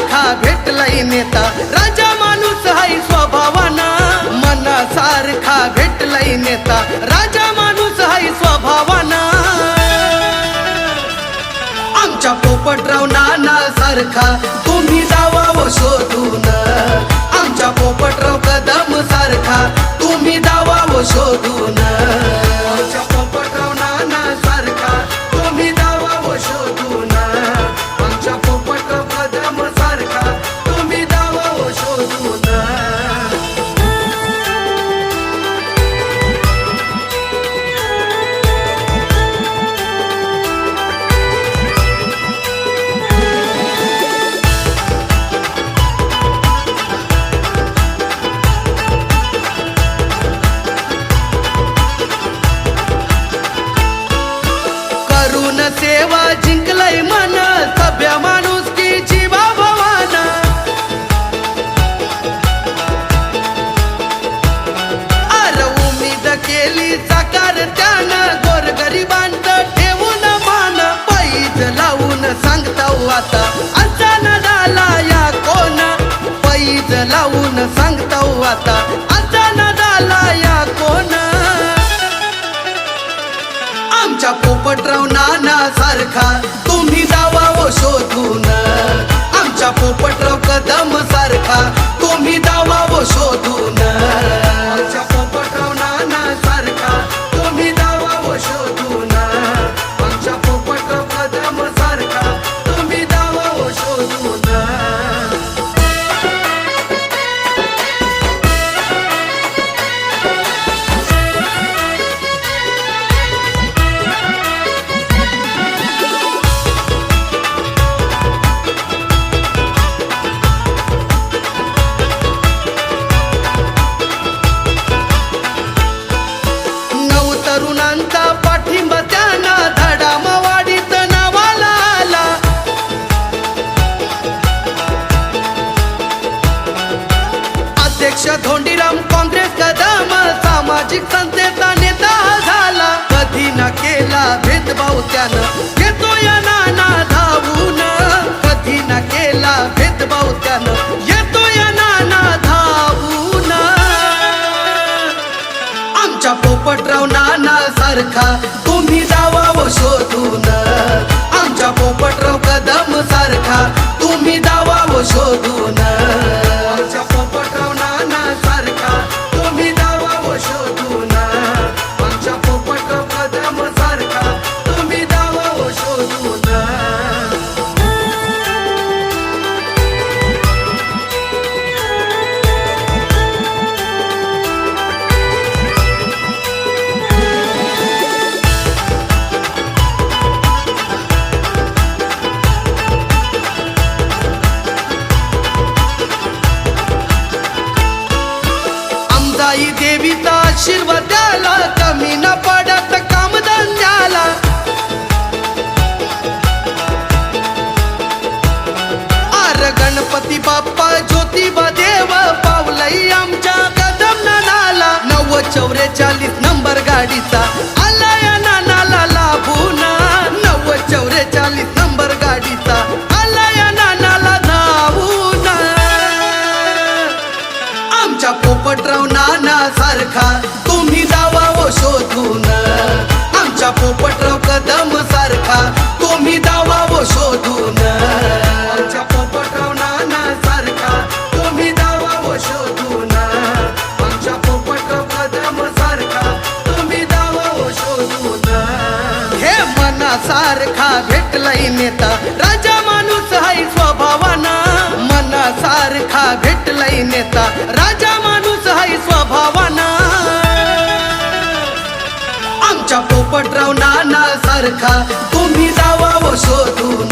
सारखा भेटलाय नेता. राजा माणूस हाय स्वभावाना. मना सारखा भेटलाय नेता. राजा माणूस हाय स्वभावाना. आमच्या पोपटराव नाना सारखा. देवा जिंकलय मन सभ्य माणूस की जीवा भवाना. अर उमीद केली साकार त्यानं गोरगरिबांचं ठेवून मान. पैज लावून सांगता आता अचान झाला या कोण. पैज लावून सांगता आता आमच्या पोपटराव नाना सारखा. तुम्ही जावा व शोधून. आमच्या पोपटराव कदम सारखा. तरुणांचा पाठिंबा त्यांना धडामवाडीत नावाला आला. अध्यक्ष धोंडीराम काँग्रेस कदम सामाजिक संस्थेचा नेता झाला. कधी ना केला भेदभाव त्यानं. सारखा तुम्ही आशीर्वाद द्याला कमी न पडत कामधंद्याला. आर गणपती बाप्पा ज्योतिबा देव पावलई आमच्या कदम नाला नव्वद चौवेचाळीस नंबर गाडीचा पोपटराव नाना सारखा. तुम्ही जावा व शोधून. आमच्या पोपटराव कदम सारखा. तुम्ही जावा व शोधून. आमच्या पोपटराव नाना सारखा. तुम्ही जावा व शोधून. आमच्या पोपटराव कदम सारखा. तुम्ही जावा व शोधून. हे मनासारखा भेटलाय नेता. राजा माणूस हाय स्वभावाना. सारखा भेटलाय नेता. राजा माणूस हाय स्वभावाना. आमच्या पोपटराव नाना सारखा तुम्ही जावा व शोधून.